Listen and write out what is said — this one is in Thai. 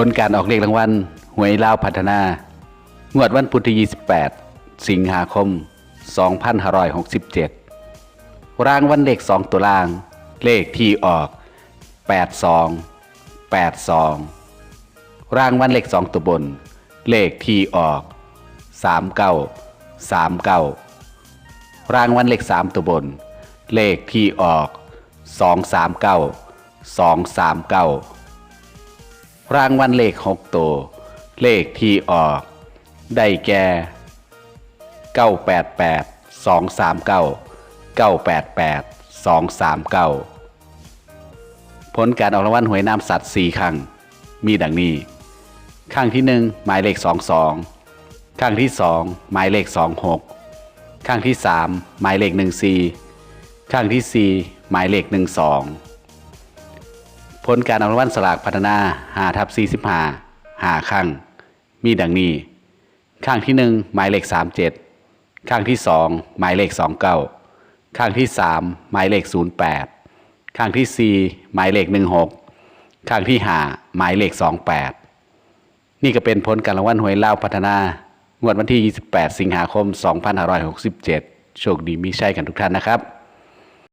ผลการออกเลขรางวัลหวยลาวพัฒนา งวดวันพุธที่ 28 สิงหาคม 2567 รางวัลเลข 2 ตัวล่าง เลขที่ออก 82 82 รางวัลเลข 2 ตัวบน เลขที่ออก 39 39 รางวัลเลข 3 ตัวบน เลขที่ออก 239 239 รางวัลเลขหกตัว เลขที่ออก ได้แก่988 239 988 239ผลการออกรางวัลหวยนามสัตว์4ครั้ง มีดังนี้ ครั้งที่1หมายเลข22ครั้งที่2หมายเลข26ครั้งที่3หมายเลข14ครั้งที่4หมายเลข12 ผลการออกรางวัลสลากพัฒนา5ทับ45 5ครั้งมีดังนี้ครั้งที่1หมายเลข37ครั้งที่2หมายเลข29ครั้งที่3หมายเลข08ครั้งที่4หมายเลข16ครั้งที่5หมายเลข28นี่ก็เป็นผลการรางวัลหวยเล่าพัฒนางวดวันที่ 28 สิงหาคม 2567 โชคดีมีชัยกันทุกท่านนะครับ